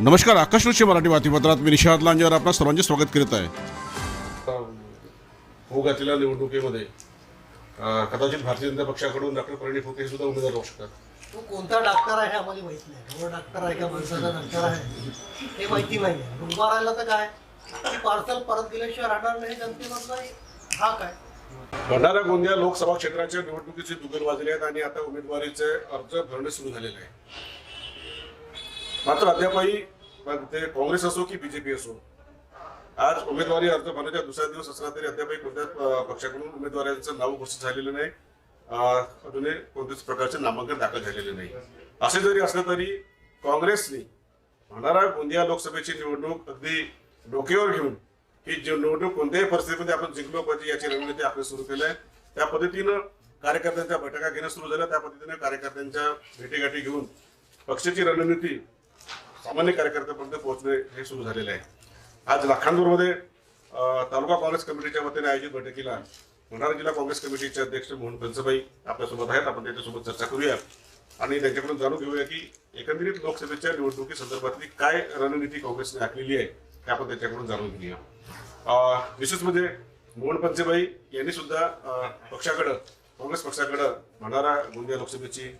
नमस्कार आकाशवाणी मराठी बातमीपत्रात मी निशाद लांजेवर आपलं सर्वांचे स्वागत करीत आहे. होऊ घातलेल्या निवडणुकीमध्ये अं, कदाचित भारतीय जनता पक्षाकडून डॉक्टर परिणय फुके हे सुद्धा उमेदवार राहू शकतात. तो कोणता डॉक्टर आहे हे आम्हाला माहीत नाही. तो डॉक्टर आहे का माणसाचा डॉक्टर आहे? हे माहिती नाही उभा राहिला तर काय? पार्सल परत दिल्याशिवाय राहणार नाही जनतेमधला हा काय भंडारा गोंदिया लोकसभा क्षेत्राच्या निवडणुकीचे दुगल वाजले आहेत आणि आता उमेदवारीचे अर्ज भरणे सुरू झालेले आहे. मात्र अद्यापही मग ते काँग्रेस असो की बीजेपी असो आज उमेदवारी अर्ज भरण्याच्या दुसऱ्या दिवस असला तरी अद्यापही कोणत्या पक्षाकडून उमेदवारांचं नाव घोषित झालेलं नाही. अजूनही कोणत्याच प्रकारचे नामांकन दाखल झालेले नाही. असे जरी असलं तरी काँग्रेसने होणारा गोंदिया लोकसभेची निवडणूक अगदी डोक्यावर घेऊन ही जी निवडणूक कोणत्याही परिस्थितीमध्ये आपण जिंकलो पाहिजे याची रणनीती आपण सुरू केली आहे. त्या पद्धतीनं कार्यकर्त्यांच्या बैठका घेणं सुरू झाल्या त्या पद्धतीने कार्यकर्त्यांच्या भेटीगाठी घेऊन पक्षाची रणनीती सामान्य कार्यकर्त्यापर्यंत पोहोचणे हे सुरू झालेले आहे. आज लाखांदूरमध्ये तालुका काँग्रेस कमिटीच्या वतीने आयोजित बैठकीला भंडारा जिल्हा काँग्रेस कमिटीचे अध्यक्ष मोहन पंचबाई आपल्यासोबत आहेत. आपण त्यांच्यासोबत चर्चा करूया. आणि त्यांच्याकडून जाणून घेऊया की एकंदरीत लोकसभेच्या निवडणुकी संदर्भातली काय रणनीती काँग्रेसने आखलेली आहे ते आपण त्यांच्याकडून जाणून घेऊया. विशेष म्हणजे मोहन पंचबाई यांनी सुद्धा पक्षाकडं काँग्रेस पक्षाकडं भंडारा गोंदिया लोकसभेची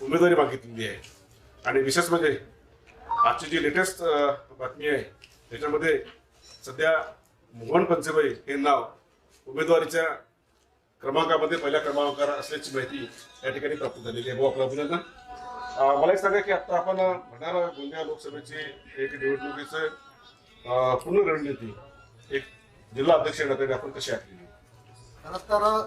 उमेदवारी मागितलेली आहे. आणि विशेष म्हणजे आजची जी लेटेस्ट बातमी आहे त्याच्यामध्ये सध्या मोहन पंचेबाई हे नाव उमेदवारीच्या क्रमांकामध्ये पहिल्या क्रमांकावर असल्याची माहिती या ठिकाणी प्राप्त झालेली आहे. भाऊ आपलं अभिनंदन. मला एक सांगा की आता आपण भंडारा गोंदिया लोकसभेची एक निवडणुकीचं पूर्ण रणनीती एक जिल्हा अध्यक्ष येण्यासाठी आपण कशी आखली? खरं तर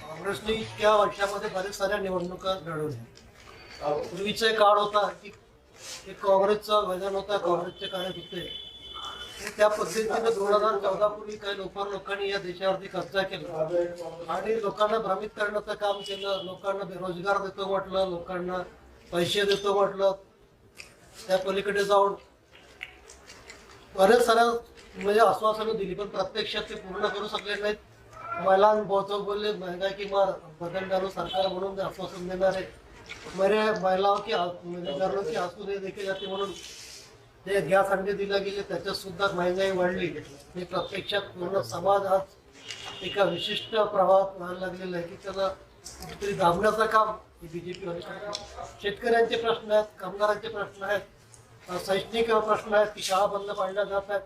काँग्रेसने इतक्या वर्षामध्ये बऱ्याच साऱ्या निवडणुका लढवल्या. पूर्वीचा एक काळ होता की हे काँग्रेसचं मैदान होता काँग्रेसचे कार्यकर्ते त्या पद्धतीने दोन हजार चौदा पूर्वी काही लोफार लोकांनी या देशावरती कब्जा केला. आणि लोकांना भ्रमित करण्याचं काम केलं. लोकांना बेरोजगार देतो म्हटलं. लोकांना पैसे देतो म्हटलं. त्या पलीकडे जाऊन बऱ्याच साऱ्या म्हणजे आश्वासनं दिली पण प्रत्यक्षात ते पूर्ण करू शकले नाहीत. महिलांबद्दल बोलले महंगाई किंवा बदल डालो सरकार म्हणून ते आश्वासन देणार. आहे मेरे महिलाओं की म्हणजे घरों की आंसू देखील जाते म्हणून ते गॅस अंडे दिला गेले त्याच्यात सुद्धा महंगाई वाढली. हे प्रत्यक्षात पूर्ण समाज आज एका विशिष्ट प्रभावात व्हायला लागलेला आहे की त्याला कुठेतरी दाबण्याचं काम बीजेपी शेतकऱ्यांचे प्रश्न आहेत कामगारांचे प्रश्न आहेत शैक्षणिक प्रश्न आहेत की शाळा बंद पाडल्या जात आहेत.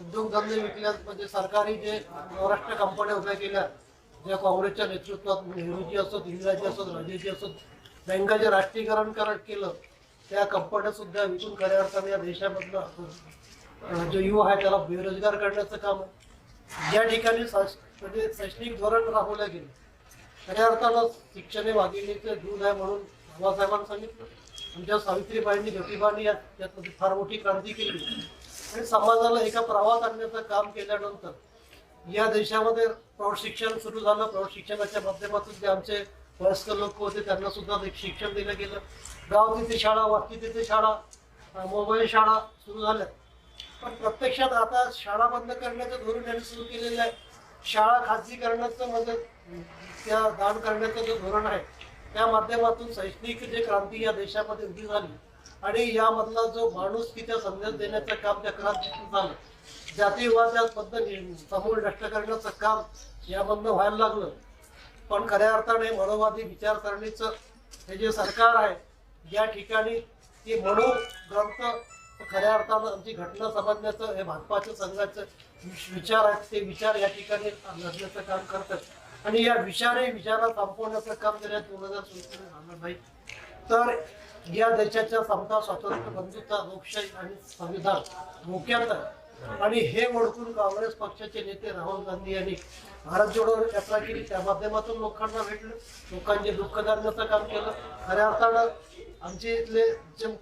उद्योगधंदे विकल्या म्हणजे सरकारी जे महाराष्ट्र कंपन्या उभ्या केल्या ज्या काँग्रेसच्या नेतृत्वात नेहरूजी असोत इंदिराजी असोत राजेजी असोत बँकाचे राष्ट्रीयकरण करत केलं त्या कंपन्या सुद्धा विकून खऱ्या अर्थाने या देशामधलं जो युवा आहे त्याला बेरोजगार करण्याचं काम आहे. ज्या ठिकाणी म्हणजे शैक्षणिक धोरण राबवलं गेलं. खऱ्या अर्थानं शिक्षण हे वाघिणीचं दूध आहे म्हणून बाबासाहेबांनी सांगितलं. आमच्या सावित्रीबाईंनी ज्योतिबांनी याच्यामध्ये फार मोठी क्रांती केली. आणि समाजाला एका प्रवाहात आणण्याचं काम केल्यानंतर या देशामध्ये प्रौढ शिक्षण सुरू झालं. प्रौढ शिक्षणाच्या माध्यमातून जे आमचे वयस्कर लोक होते त्यांना सुद्धा एक शिक्षण दिलं गेलं. गाव तिथे शाळा वाकी तिथे शाळा मोबाईल शाळा सुरू झाल्या. पण प्रत्यक्षात आता शाळा बंद करण्याचं धोरण त्यांनी सुरू केलेलं आहे. शाळा खाजगीकरणाचं म्हणजे त्या दान करण्याचं जे धोरण आहे त्या माध्यमातून शैक्षणिक जे क्रांती या देशामध्ये उभी झाली आणि यामधला जो माणूस तिथे संदेश देण्याचं काम त्या क्रांतीतून झालं. जातीवाद पद्धती समूळ नष्ट करण्याचं काम यामधनं व्हायला लागलं. पण खऱ्या अर्थाने मनोवादी विचारसरणीचं हे जे सरकार आहे या ठिकाणी ते मनोग्रंथ खऱ्या अर्थानं आमची घटना समजण्याचं हे भाजपाच्या संघाचं विचार आहेत ते विचार या ठिकाणी लढण्याचं काम करतात. आणि या विचारे विचारात संपवण्याचं काम जर दोन हजार चोवीसमध्ये झालं नाही तर या देशाच्या समता स्वातंत्र्य बंधुता लोकशाही आणि संविधान मुख्यतः आणि हे ओळखून काँग्रेस पक्षाचे नेते राहुल गांधी यांनी भारत जोडो यात्रा केली. त्या माध्यमातून लोकांना भेटलं. लोकांचे दुःख जाणण्याचं काम केलं. खऱ्या अर्थानं आमचे इथले जे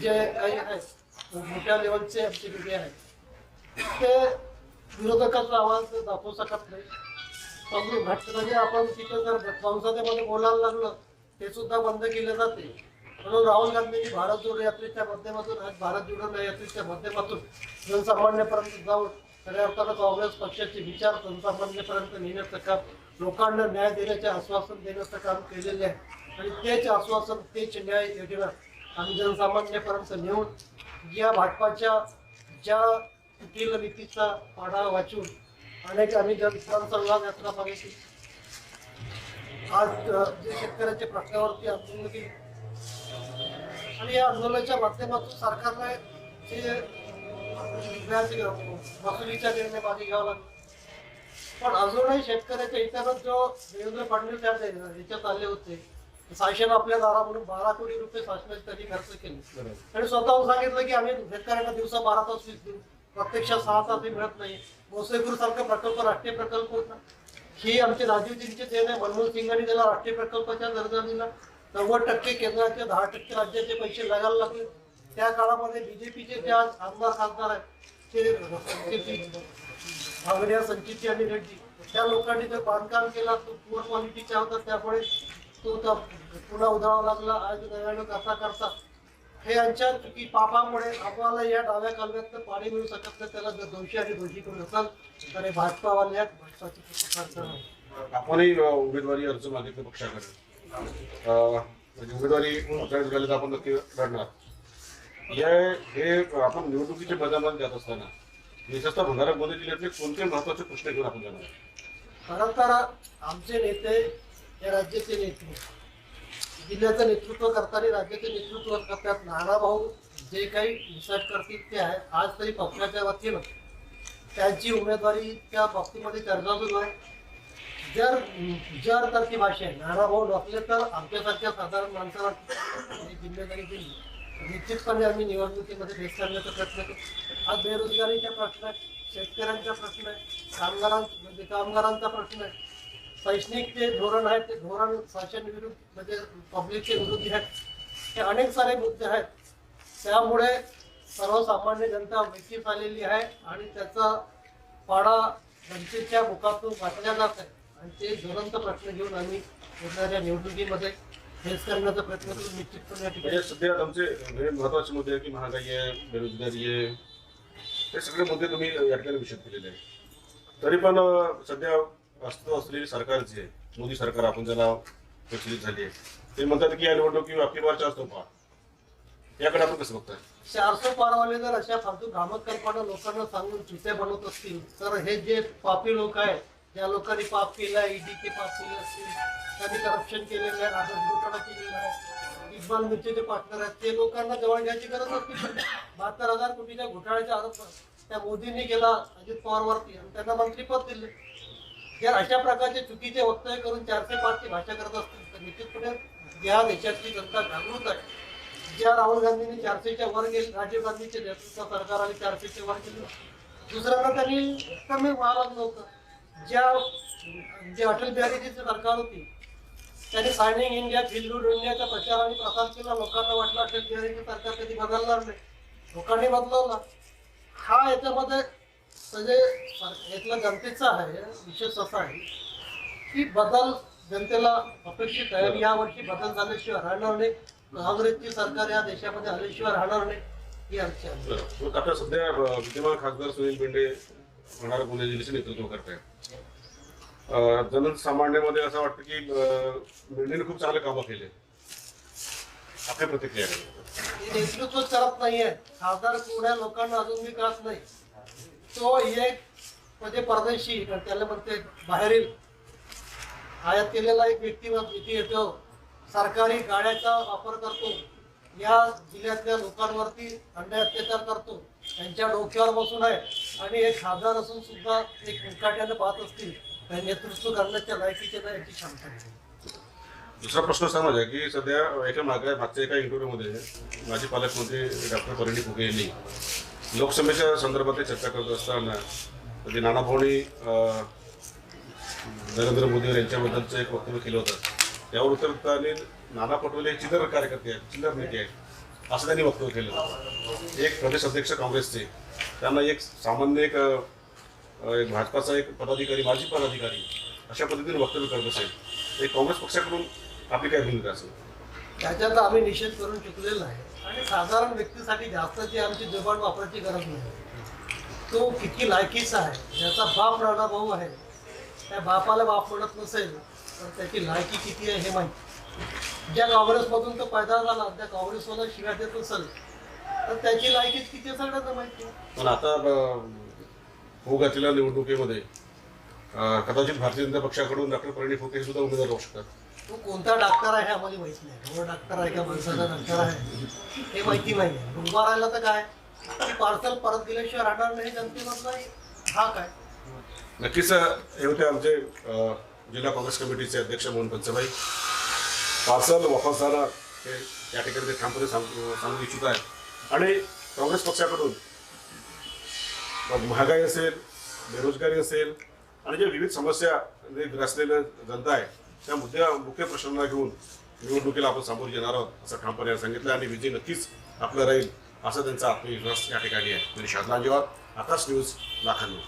जे काही आहेत मोठ्या लेवलचे आमचे वेगळे आहेत ते विरोधकाचा आवाज दाखवू शकत नाही. पण घटनाने आपण तिथं जर संसदेमध्ये बोलायला लागलं ते सुद्धा बंद केले जाते. म्हणून राहुल गांधींनी भारत जोडो यात्रेच्या माध्यमातून आज भारत जोडो यात्रेच्या माध्यमातून जनसामान्यापर्यंत जाऊन खऱ्या अर्थानं काँग्रेस पक्षाचे विचार जनसामान्यपर्यंत नेण्याचं काम लोकांना न्याय देण्याचे आश्वासन देण्याचं काम केलेले आहे. आणि तेच आश्वासन तेच न्याय योजना आम्ही जनसामान्यपर्यंत नेऊन या भाजपाच्या ज्या कुटील नीतीचा पाढा वाचून अनेक आम्ही जनसंवाद यात्रा बघितली आज जे शेतकऱ्यांच्या प्रश्नावरती आंदोलन केली आणि या आंदोलनाच्या माध्यमातून सरकारने जे व्याज वसुलीचा निर्णय मागे घ्यावा लागला. पण अजूनही शेतकऱ्याच्या हितानं जो देवेंद्र फडणवीस याच्यात आले होते शासन आपल्या दारा म्हणून बारा कोटी रुपये शासनाचे त्यांनी खर्च केले. आणि स्वतःहून सांगितलं की आम्ही शेतकऱ्यांना दिवसा बारा तास वीज देऊ. प्रत्यक्षात सहा तासही मिळत नाही. मोसेपूर सारखा प्रकल्प राष्ट्रीय प्रकल्प होता. ही आमचे राजीवजींचे देण आहे. मनमोहन सिंगांनी त्याला राष्ट्रीय प्रकल्पाच्या दर्जा दिला. नव्वद टक्के केंद्राचे दहा टक्के राज्याचे पैसे लागायला लागले. त्या काळामध्ये बीजेपीचे जे आज आमदार खासदार आहेत ते ते- भांगड्या आणि रेड्डी त्या लोकांनी जर बांधकाम केला तो पुअर क्वालिटीचा होता. त्यामुळे तो त्या पुन्हा उधळावा लागला. आज नव्यानं कसा करता? हे यांच्या चुकी पापामुळे आम्हाला या डाव्या कालव्यात पाणी मिळू शकत नाही. त्याला जर दोषी आणि दोषी करून असाल तर हे भाजपावाल्या आहेत. आपणही उमेदवारी अर्ज मागितले पक्षाकडे. म्हणजे उमेदवारी जाहीर झाली तर आपण नक्की लढणार. या हे आपण निवडणुकीच्या मैदानात जात असताना विशेषतः भंडारा गोंदिया जिल्ह्यातले कोणते महत्त्वाचे प्रश्न घेऊन आपण जाणार? खरं तर आमचे नेते हे राज्याचे नेते जिल्ह्याचं नेतृत्व करताना राज्याचे नेतृत्व करतात. नाना भाऊ जे काही रिसर्च करतील ते आहे. आज तरी पक्षाच्या वतीनं त्यांची उमेदवारी त्या बाबतीमध्ये चर्चा सुरू आहे. जर जर तर ती भाषा आहे. नाना भाऊ नसले तर आमच्यासारख्या साधारण माणसाला जिम्मेदारी दिली. निश्चितपणे आम्ही निवडणुकीमध्ये फेस करण्याचा प्रयत्न करू. हा बेरोजगारीचा प्रश्न आहे शेतकऱ्यांचा प्रश्न आहे कामगारां म्हणजे कामगारांचा प्रश्न आहे. शैक्षणिक जे धोरण आहे ते धोरण शासन विरुद्ध म्हणजे पब्लिकचे विरुद्ध आहेत हे अनेक सारे मुद्दे आहेत. त्यामुळे सर्वसामान्य जनता भीतीस आलेली आहे आणि त्याचा पाडा जनतेच्या मुखातून वाचल्या जात आहे. आणि ते ज्वलंत प्रश्न घेऊन आम्ही येणाऱ्या निवडणुकीमध्ये फेस करण्याचा प्रयत्न करू निश्चितपणे या ठिकाणी. म्हणजे सध्या आमचे हे महत्त्वाचे मुद्दे आहे की महागाई आहे बेरोजगारी आहे हे सगळे मुद्दे तुम्ही या ठिकाणी विषद केलेले आहे तरी पण अ, सध्या अस्तित्व असलेली सरकार जी आहे मोदी सरकार आपण ज्याला प्रचलित झाली आहे ते म्हणतात की या निवडणुकी आपली बार चार तोफा याकडे आपण कसं बघताय? चारशे पारवाले जर अशा फालतू भ्रामक कल्पना लोकांना सांगून चुत्या बनवत असतील तर हे जे पापी लोक आहेत ज्या लोकांनी पाप केला ईडीचे पाप केले असतील त्यांनी करप्शन केलेलं आहे आदर घोटाळा केलेला आहे इक्बाल मिर्चेचे पार्टनर आहेत. ते लोकांना जवळ घ्यायची गरज नसते बहात्तर हजार कोटीच्या घोटाळ्याचा आरोप त्या मोदींनी केला अजित पवारवरती. आणि त्यांना मंत्रीपद दिले. जर अशा प्रकारचे चुकीचे वक्तव्य करून चारशे पाचची भाषा करत असतील तर निश्चितपणे या देशातली जनता जागृत आहे. ज्या राहुल गांधींनी चारशेच्या वर गेले राजीव गांधीचे नेतृत्व सरकारने चारशेच्या वर गेले. दुसऱ्यांना त्यांनी कमी व्हावं नव्हतं ज्या जे अटल बिहारीची सरकार होती त्यांनी सायनिंग इंडिया फिल्ड इंडियाचा प्रचार आणि प्रसार केला लोकांना वाटलं अटल बिहारीचे सरकार कधी बदलणार नाही. लोकांनी बदलवला. हा याच्यामध्ये म्हणजे यातला जनतेचा आहे विशेष असा आहे की बदल जनतेला अपेक्षित आहे आणि यावर्षी बदल झाल्याशिवाय राहणार नाही. काँग्रेसची सरकार या देशामध्ये आल्याशिवाय राहणार नाही ही आमची आहे. आता सध्या विद्यमान खासदार सुनील पेंडे भंडारा पुणे जिल्ह्याचे नेतृत्व करत आहे जनसामान्यामध्ये असं वाटतं की अ, खूप चांगले कामं केले. आपल्या प्रतिक्रिया नेतृत्व करत नाहीये. खासदार पुण्या लोकांना अजून विकास नाही. तो एक म्हणजे परदेशी त्याला म्हणते बाहेरील. आयात केलेला एक व्यक्तिमत्व इथे येतो सरकारी गाड्याचा वापर करतो. या जिल्ह्यातल्या लोकांवरती अन्याय अत्याचार करतो. त्यांच्या डोक्यावर बसून आहे. आणि एक खासदार असून सुद्धा ते मुकाट्यानं पाहत असतील तर नेतृत्व करण्याच्या लायकीचे नाही याची क्षमता आहे. दुसरा प्रश्न असा माझा की सध्या एका मागे मागच्या एका इंटरव्ह्यूमध्ये माजी पालकमंत्री डॉक्टर परिणी फुगे यांनी लोकसभेच्या संदर्भात चर्चा करत असताना म्हणजे नानाभाऊनी नरेंद्र मोदी यांच्याबद्दलचं एक वक्तव्य केलं होतं त्यावर उत्तर देताना नाना पटोले हे चिल्लर कार्यकर्ते आहेत चिल्लर नेते आहेत असं त्यांनी वक्तव्य केलं एक प्रदेश अध्यक्ष काँग्रेसचे त्यांना एक सामान्य एक भाजपाचा एक पदाधिकारी माजी पदाधिकारी अशा पद्धतीने वक्तव्य करत असेल ते काँग्रेस पक्षाकडून आपली काय भूमिका असेल? त्याच्यात आम्ही निषेध करून चुकलेला आहे. आणि साधारण व्यक्तीसाठी जास्तची आमची जबान वापरायची गरज नाही. तो किती लायकीचा आहे ज्याचा बाप राणा भाऊ आहे त्या बापाला बाप म्हणत नसेल तर त्याची लायकी किती आहे हे माहिती. ज्या काँग्रेसमधून तो पैदा झाला त्या काँग्रेसवाला शिव्या देत असेल तर त्याची लायकीच किती आहे सगळ्यांना माहिती? आहे. पण आता अं, होऊ घातलेल्या निवडणुकीमध्ये अं, कदाचित भारतीय जनता पक्षाकडून डॉक्टर परिणय फुके हे सुद्धा उमेदवार राहू शकतात. तो कोणता डॉक्टर आहे हे आम्हाला माहीत नाही. ढोर डॉक्टर आहे का माणसाचा डॉक्टर आहे? हे माहिती नाही. उभा राहिला तर काय? पार्सल परत दिल्याशिवाय राहणार नाही जनतेमधला हा काय? नक्कीच अं, हे होते आमचे अं, जिल्हा काँग्रेस कमिटीचे अध्यक्ष मोहन पंचभाई. पार्सल वापस जाणार हे या ठिकाणी ते ठामपणे सांगू सांगू इच्छित आहे. आणि काँग्रेस पक्षाकडून मग महागाई असेल बेरोजगारी असेल आणि ज्या विविध समस्या जे ग्रासलेल्या जनता आहे त्या मुद्द्या मुख्य प्रश्नांना घेऊन निवडणुकीला आपण सामोरे येणार आहोत असं ठामपणे सांगितलं आणि विजय नक्कीच आपला राहील असा त्यांचा आत्मविश्वास या ठिकाणी आहे. म्हणजे शादलांजेवार आकाश न्यूज लाखांनी